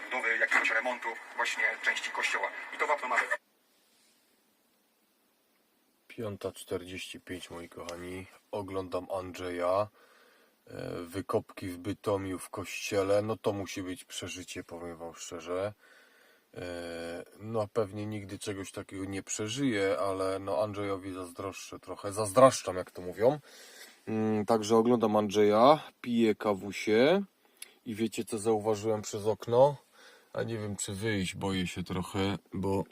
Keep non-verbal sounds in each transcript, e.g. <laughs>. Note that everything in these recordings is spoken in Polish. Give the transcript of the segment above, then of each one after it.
przebudowy, jakiegoś remontu właśnie części kościoła. I to wapno mamy. 5.45 moi kochani, oglądam Andrzeja, e, wykopki w Bytomiu w kościele, no to musi być przeżycie, powiem wam szczerze. E, No pewnie nigdy czegoś takiego nie przeżyję, ale no Andrzejowi zazdroszczę trochę, zazdraszczam jak to mówią. Mm, Także oglądam Andrzeja, piję kawusie i wiecie co zauważyłem przez okno? A nie wiem czy wyjść, boję się trochę, bo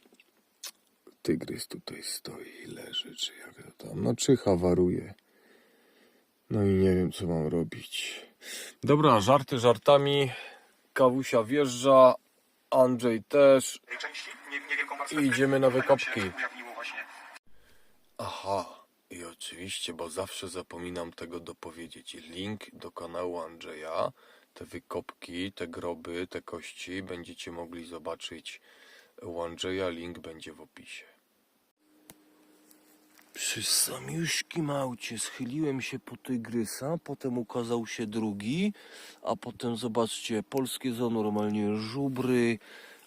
Tygrys tutaj stoi, leży, czy jak to tam, no czy hawaruje. No i nie wiem, co mam robić. Dobra, żarty żartami. Kawusia wjeżdża, Andrzej też. warstwę. idziemy na wykopki. Aha, i oczywiście, bo zawsze zapominam tego dopowiedzieć. Link do kanału Andrzeja, te wykopki, te groby, te kości będziecie mogli zobaczyć u Andrzeja. Link będzie w opisie. Przy samiuszki małcie schyliłem się po tygrysa, potem ukazał się drugi, a potem zobaczcie, polskie zo normalnie żubry,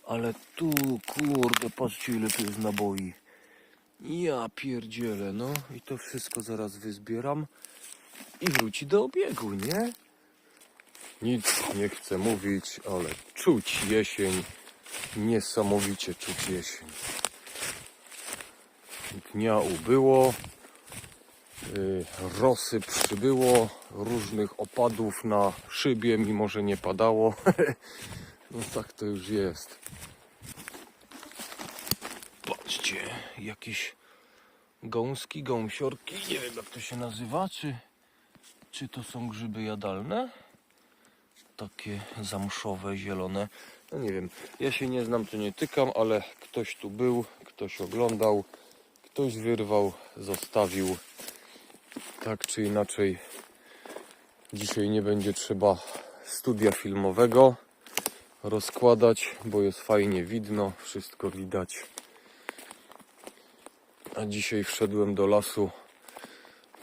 ale tu, kurde, patrzcie ile tu jest naboi. Ja pierdzielę, no i to wszystko zaraz wyzbieram i wróci do obiegu, nie? Nic nie chcę mówić, ale czuć jesień, niesamowicie czuć jesień. Dnia ubyło, y, rosy przybyło, różnych opadów na szybie, mimo że nie padało. <laughs> No tak to już jest. Patrzcie, jakieś gąski, gąsiorki, nie wiem jak to się nazywa, czy, czy to są grzyby jadalne? Takie zamszowe, zielone. No nie wiem, ja się nie znam, to nie tykam, ale ktoś tu był, ktoś oglądał, ktoś wyrwał, zostawił. Tak czy inaczej, dzisiaj nie będzie trzeba studia filmowego rozkładać, bo jest fajnie widno, wszystko widać. A dzisiaj wszedłem do lasu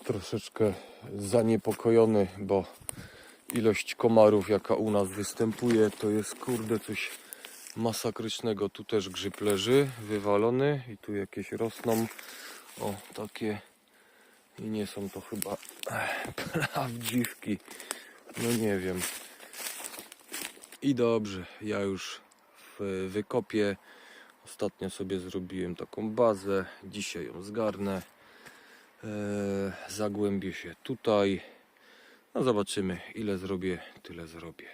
troszeczkę zaniepokojony, bo ilość komarów, jaka u nas występuje, to jest kurde coś masakrycznego. Tu też grzyb leży, wywalony i tu jakieś rosną. O, takie. I nie są to chyba prawdziwki. No nie wiem. I dobrze, ja już w wykopie ostatnio sobie zrobiłem taką bazę. Dzisiaj ją zgarnę. Eee, zagłębię się tutaj. No zobaczymy, ile zrobię, tyle zrobię.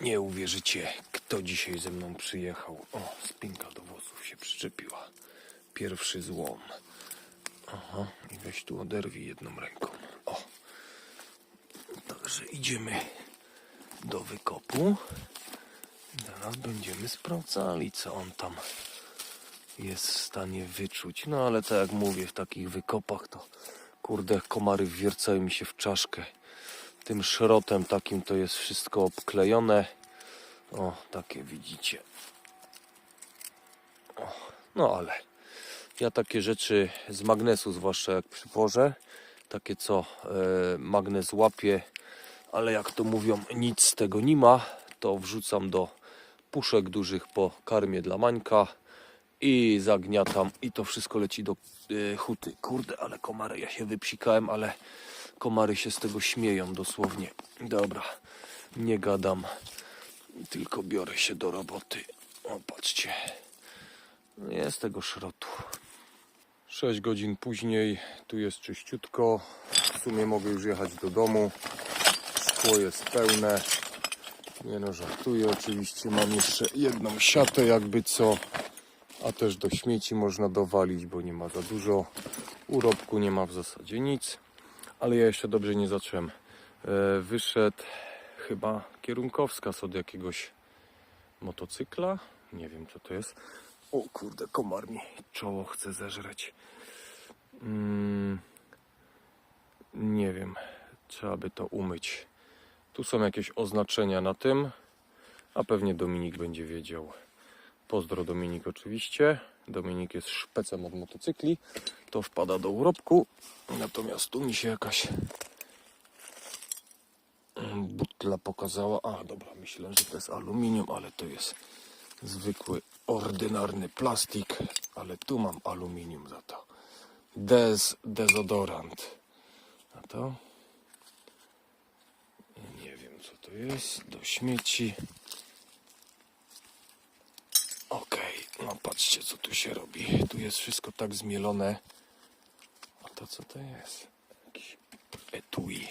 Nie uwierzycie, kto dzisiaj ze mną przyjechał. O, spinka do włosów się przyczepiła. Pierwszy złom. Aha, i weź tu oderwij jedną ręką. O. Także idziemy do wykopu. Teraz będziemy sprawdzali, co on tam jest w stanie wyczuć. No ale tak jak mówię, w takich wykopach to kurde, komary wwiercają mi się w czaszkę. Tym szrotem takim to jest wszystko obklejone. O, takie widzicie. O, no ale ja takie rzeczy z magnesu, zwłaszcza jak przywożę, takie co e, magnes łapie, ale jak to mówią, nic z tego nie ma, to wrzucam do puszek dużych po karmie dla mańka i zagniatam i to wszystko leci do e, huty. Kurde, ale komary, ja się wypsikałem, ale komary się z tego śmieją dosłownie. Dobra, nie gadam, tylko biorę się do roboty. O, patrzcie, jest tego szrotu. 6 godzin później, tu jest czyściutko. W sumie mogę już jechać do domu. Szkło jest pełne. Nie no, żartuję oczywiście. Mam jeszcze jedną siatę, jakby co. A też do śmieci można dowalić, bo nie ma za dużo. Urobku nie ma w zasadzie nic. Ale ja jeszcze dobrze nie zacząłem. E, wyszedł chyba kierunkowskaz od jakiegoś motocykla. Nie wiem co to jest. O kurde, komar mi czoło chce zeżreć. Mm, nie wiem. Trzeba by to umyć. Tu są jakieś oznaczenia na tym, a pewnie Dominik będzie wiedział. Pozdro Dominik oczywiście. Dominik jest szpecem od motocykli. To wpada do urobku. Natomiast tu mi się jakaś Butla pokazała. A, dobra, myślę, że to jest aluminium, ale to jest zwykły, ordynarny plastik. Ale tu mam aluminium za to. Des, dezodorant. A to? Nie wiem, co to jest. Do śmieci. Okej, no patrzcie, co tu się robi. Tu jest wszystko tak zmielone. A to co to jest? Jakiś etui.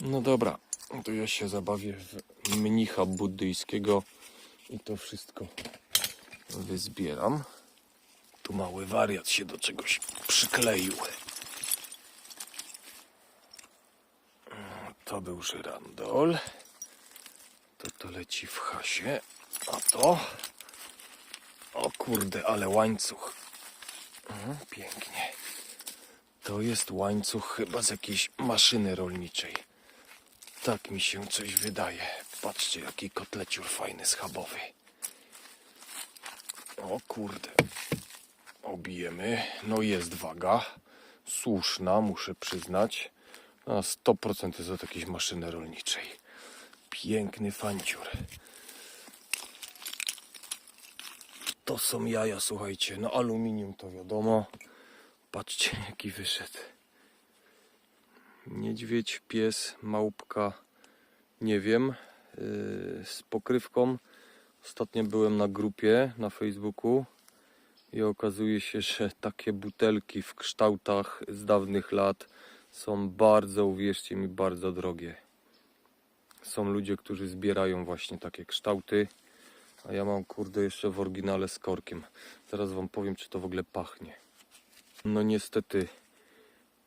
No dobra, to ja się zabawię w mnicha buddyjskiego i to wszystko wyzbieram. Tu mały wariat się do czegoś przykleił. To był żyrandol. To to leci w hasie. A to? O kurde, ale łańcuch. Mhm, pięknie. To jest łańcuch chyba z jakiejś maszyny rolniczej. Tak mi się coś wydaje. Patrzcie, jaki kotleciur fajny, schabowy. O kurde. Obijemy. No jest waga. Słuszna, muszę przyznać. Na 100% jest od jakiejś maszyny rolniczej. Piękny fanciur. To są jaja, słuchajcie. No aluminium to wiadomo. Patrzcie, jaki wyszedł. Niedźwiedź, pies, małpka, nie wiem, yy, z pokrywką. Ostatnio byłem na grupie na Facebooku i okazuje się, że takie butelki w kształtach z dawnych lat są bardzo, uwierzcie mi, bardzo drogie. Są ludzie, którzy zbierają właśnie takie kształty, a ja mam kurde jeszcze w oryginale z korkiem. Zaraz wam powiem, czy to w ogóle pachnie. No niestety,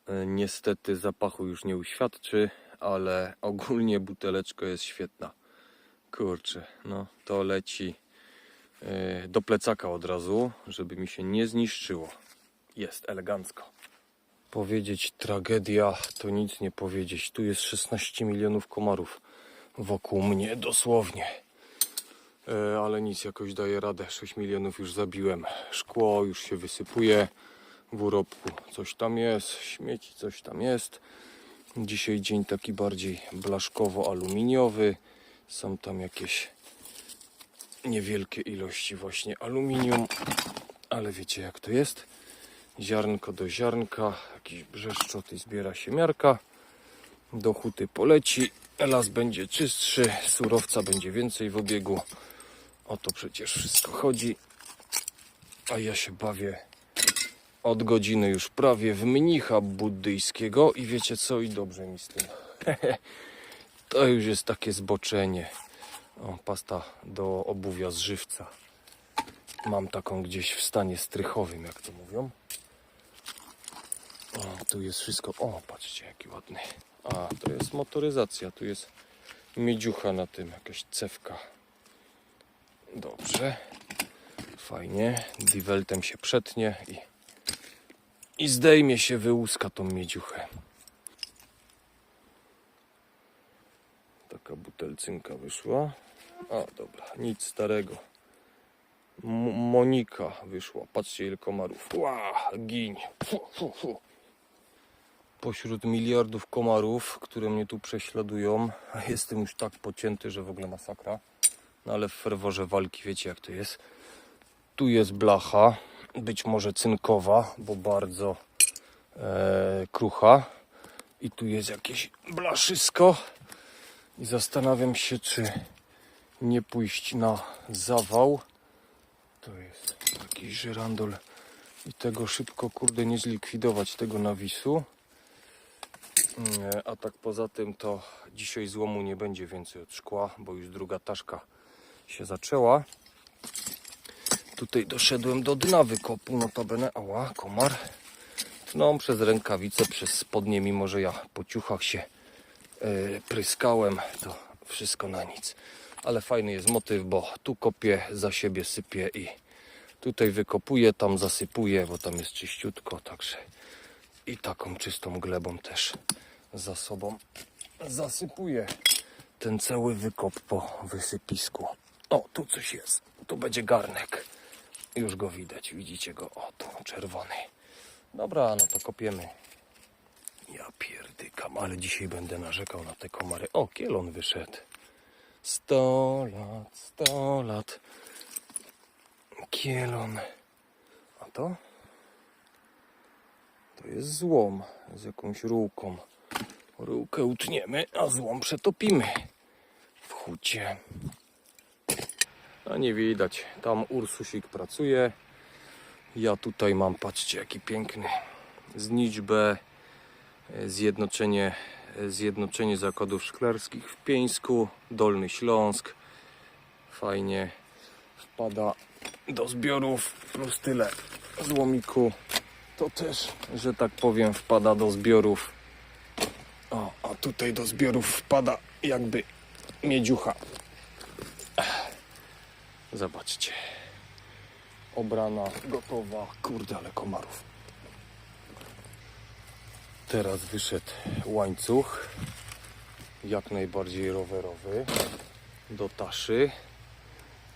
e, niestety zapachu już nie uświadczy, ale ogólnie buteleczka jest świetna. Kurczę, no to leci e, do plecaka od razu, żeby mi się nie zniszczyło. Jest elegancko. Powiedzieć tragedia to nic nie powiedzieć. Tu jest 16 milionów komarów wokół mnie, dosłownie. E, ale nic, jakoś daję radę. 6 milionów już zabiłem. Szkło już się wysypuje w urobku. Coś tam jest, śmieci coś tam jest. Dzisiaj dzień taki bardziej blaszkowo-aluminiowy. Są tam jakieś niewielkie ilości właśnie aluminium, ale wiecie jak to jest. Ziarnko do ziarnka, jakiś brzeszczot i zbiera się miarka. Do huty poleci, las będzie czystszy, surowca będzie więcej w obiegu. O to przecież wszystko chodzi. A ja się bawię od godziny już prawie w mnicha buddyjskiego i wiecie co? I dobrze mi z tym. <laughs> to już jest takie zboczenie. O, pasta do obuwia z żywca. Mam taką gdzieś w stanie strychowym, jak to mówią. O, tu jest wszystko. O, patrzcie, jaki ładny. A, to jest motoryzacja. Tu jest miedziucha na tym, jakaś cewka. Dobrze. Fajnie. Diveltem się przetnie i, i zdejmie się, wyłuska tą miedziuchę. Taka butelcynka wyszła. A, dobra, nic starego. M- Monika wyszła. Patrzcie ile komarów. Ła. Fu, fu, fu. Pośród miliardów komarów, które mnie tu prześladują, jestem już tak pocięty, że w ogóle masakra. No ale w ferworze walki wiecie jak to jest. Tu jest blacha, być może cynkowa, bo bardzo e, krucha. I tu jest jakieś blaszysko. I zastanawiam się, czy nie pójść na zawał. To jest jakiś żyrandol. I tego szybko, kurde, nie zlikwidować, tego nawisu. Nie, A tak poza tym to dzisiaj złomu nie będzie więcej od szkła, bo już druga taszka się zaczęła. Tutaj doszedłem do dna wykopu, notabene, ała, komar. No, przez rękawice, przez spodnie, mimo że ja po ciuchach się yy, pryskałem, to wszystko na nic. Ale fajny jest motyw, bo tu kopię, za siebie sypię i tutaj wykopuję, tam zasypuję, bo tam jest czyściutko, także i taką czystą glebą też za sobą zasypuję ten cały wykop po wysypisku. O, tu coś jest. Tu będzie garnek. Już go widać, widzicie go. O, tu czerwony. Dobra, no to kopiemy. Ja pierdykam, ale dzisiaj będę narzekał na te komary. O, kielon wyszedł. Sto lat, sto lat. Kielon. A to? To jest złom z jakąś rółką. Rółkę utniemy, a złom przetopimy w hucie. A nie widać, tam Ursusik pracuje. Ja tutaj mam, patrzcie jaki piękny. Zniczbę, e, zjednoczenie, e, zjednoczenie zakładów szklarskich w Pieńsku, Dolny Śląsk. Fajnie wpada do zbiorów plus tyle złomiku. To też, że tak powiem, wpada do zbiorów. O, a tutaj do zbiorów wpada jakby miedziucha. Zobaczcie. Obrana, gotowa. Kurde, ale komarów. Teraz wyszedł łańcuch. Jak najbardziej rowerowy. Do taszy.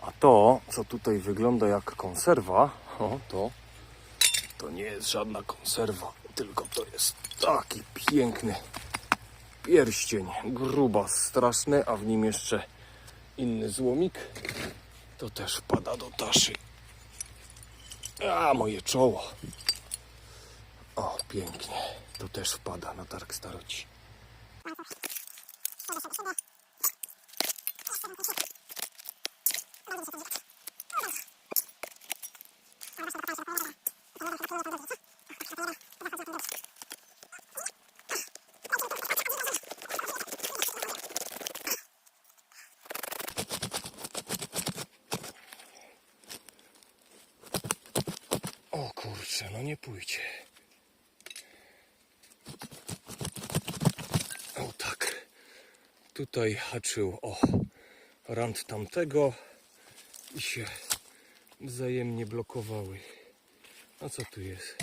A to, co tutaj wygląda jak konserwa, o, to, to nie jest żadna konserwa, tylko to jest taki piękny pierścień. Grubas straszny, a w nim jeszcze inny złomik. To też wpada do taszy. A, moje czoło. O, pięknie. To też wpada na targ staroci. O kurczę, no nie pójdzie. O tak. Tutaj haczył o rand tamtego i się wzajemnie blokowały. A co tu jest?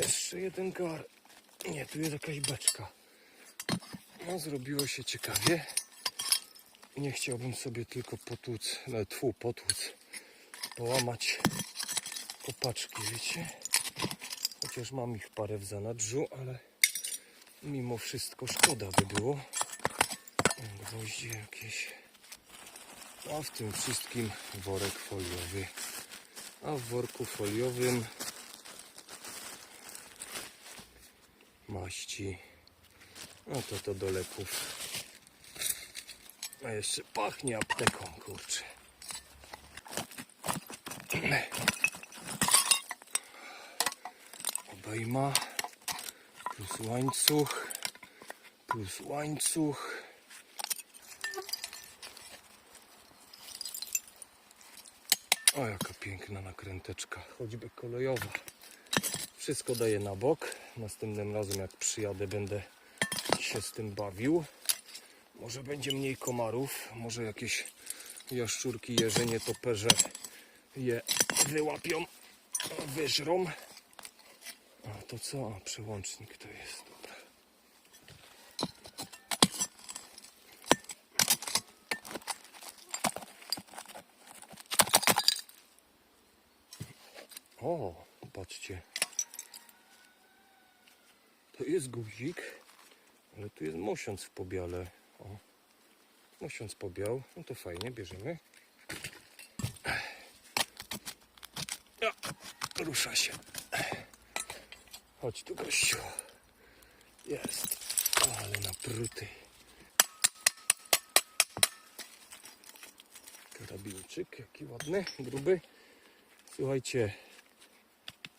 Jeszcze jeden gar. Nie, tu jest jakaś beczka. No, zrobiło się ciekawie. Nie chciałbym sobie tylko potłuc, no, tfu, potłuc, połamać kopaczki, wiecie? Chociaż mam ich parę w zanadrzu, ale mimo wszystko szkoda by było. Gwoździe jakieś. A w tym wszystkim worek foliowy. A w worku foliowym maści. No to to do leków. A jeszcze pachnie apteką, kurczę. Obejma plus łańcuch plus łańcuch. O, jaka piękna nakręteczka, choćby kolejowa. Wszystko daję na bok. Następnym razem, jak przyjadę, będę się z tym bawił. Może będzie mniej komarów, może jakieś jaszczurki, jeżenie, toperze je wyłapią, wyżrą. A to co? A, przełącznik to jest, O, patrzcie. To jest guzik, ale tu jest mosiąc w pobiale. O, mosiąc pobiał, no to fajnie, bierzemy. Ja, rusza się. Chodź tu gościu. Jest. Ale napruty. Karabinczyk, jaki ładny, gruby. Słuchajcie,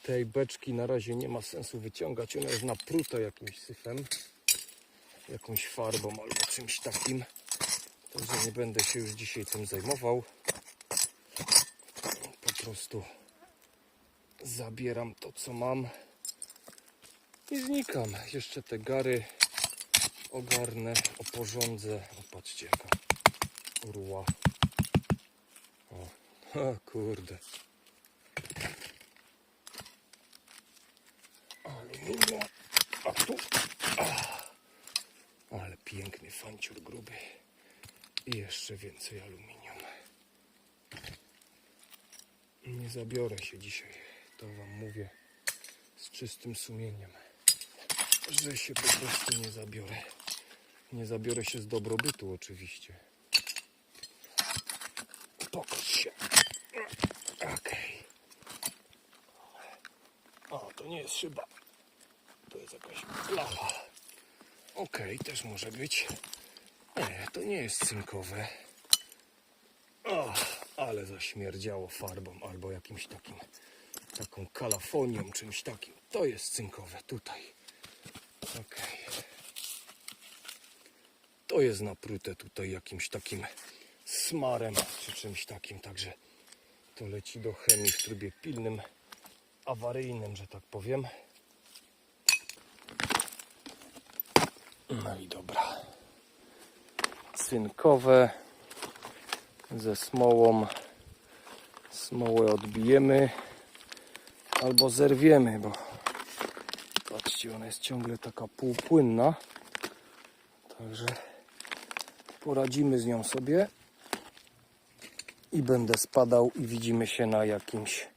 tej beczki na razie nie ma sensu wyciągać. Ona jest napruta jakimś syfem, jakąś farbą albo czymś takim. Także nie będę się już dzisiaj tym zajmował. Po prostu zabieram to, co mam i znikam. Jeszcze te gary ogarnę, oporządzę. Patrzcie jaka urła. O, <laughs> o kurde. Aluminium. A tu. Ale piękny fanciur gruby. I jeszcze więcej aluminium. Nie zabiorę się dzisiaj, to wam mówię z czystym sumieniem. że się po prostu nie zabiorę. Nie zabiorę się z dobrobytu oczywiście. Pokaż się. Okej. O, to nie jest szyba. Jest jakaś blacha. Okej, też może być. Nie, to nie jest cynkowe. O, ale zaśmierdziało farbą albo jakimś takim, taką kalafonią, czymś takim. To jest cynkowe tutaj. Okej. To jest naprute tutaj jakimś takim smarem czy czymś takim, także to leci do chemii w trybie pilnym, awaryjnym, że tak powiem. No i dobra. Cynkowe ze smołą. Smołę odbijemy albo zerwiemy, bo patrzcie, ona jest ciągle taka półpłynna. Także poradzimy z nią sobie i będę spadał i widzimy się na jakimś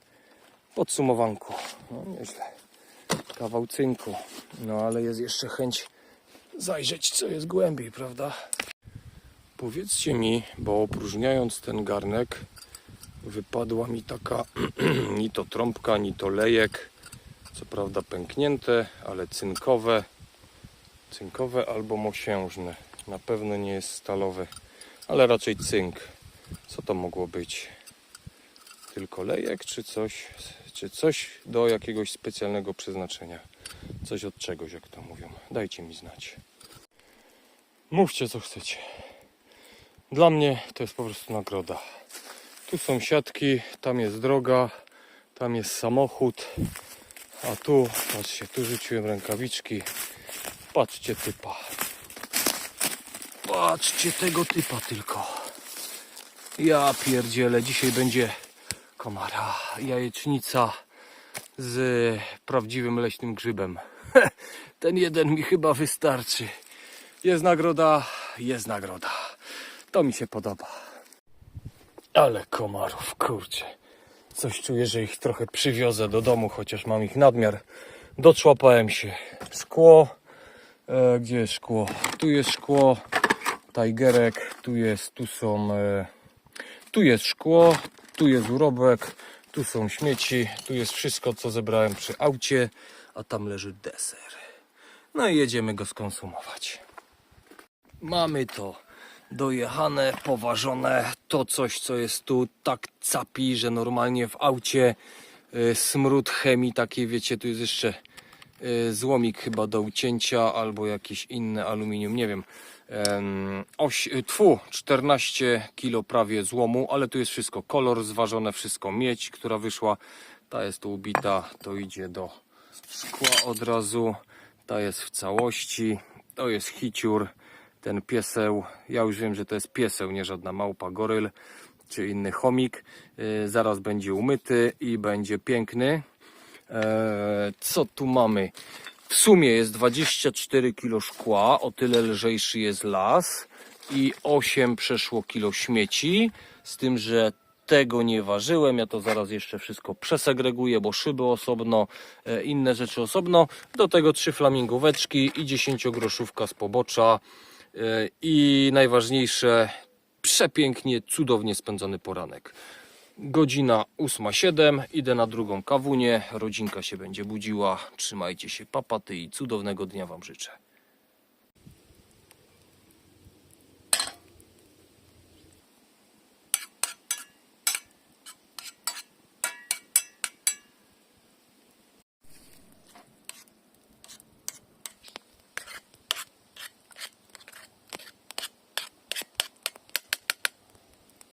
podsumowanku. No nieźle. Kawał cynku. No ale jest jeszcze chęć zajrzeć co jest głębiej, prawda? Powiedzcie mi, bo opróżniając ten garnek wypadła mi taka <clears throat> ni to trąbka, ni to lejek. Co prawda pęknięte, ale cynkowe. Cynkowe albo mosiężne. Na pewno nie jest stalowy, ale raczej cynk. Co to mogło być? Tylko lejek, czy coś, czy coś do jakiegoś specjalnego przeznaczenia? Coś od czegoś, jak to mówią. Dajcie mi znać. Mówcie, co chcecie. Dla mnie to jest po prostu nagroda. Tu są siatki, tam jest droga, tam jest samochód, a tu, patrzcie, tu rzuciłem rękawiczki. Patrzcie typa. Patrzcie tego typa tylko. Ja pierdzielę, dzisiaj będzie komara, jajecznica z prawdziwym leśnym grzybem. <laughs> Ten jeden mi chyba wystarczy. Jest nagroda, jest nagroda. To mi się podoba. Ale komarów, kurczę. Coś czuję, że ich trochę przywiozę do domu, chociaż mam ich nadmiar. Doczłapałem się. Szkło. E, gdzie jest szkło? Tu jest szkło. Tigerek. Tu jest, tu są. E, tu jest szkło. Tu jest urobek. Tu są śmieci. Tu jest wszystko, co zebrałem przy aucie. A tam leży deser. No i jedziemy go skonsumować. Mamy to dojechane, poważone. To coś, co jest tu tak capi, że normalnie w aucie y, smród chemii takiej, wiecie, tu jest jeszcze y, złomik chyba do ucięcia albo jakieś inne aluminium, nie wiem. Oś, y, tfu, 14 kilo prawie złomu, ale tu jest wszystko kolor zważone, wszystko miedź, która wyszła. Ta jest tu ubita, to idzie do szkła od razu. Ta jest w całości. To jest hiciur, ten pieseł. Ja już wiem, że to jest pieseł, nie żadna małpa, goryl czy inny chomik. Yy, zaraz będzie umyty i będzie piękny. Eee, co tu mamy? W sumie jest 24 kg szkła, o tyle lżejszy jest las i 8 przeszło kilo śmieci, z tym, że tego nie ważyłem, ja to zaraz jeszcze wszystko przesegreguję, bo szyby osobno, e, inne rzeczy osobno, do tego trzy flamingóweczki i 10 groszówka z pobocza. E, i najważniejsze, przepięknie, cudownie spędzony poranek. Godzina 8.07, idę na drugą kawunię, rodzinka się będzie budziła, trzymajcie się papaty i cudownego dnia Wam życzę.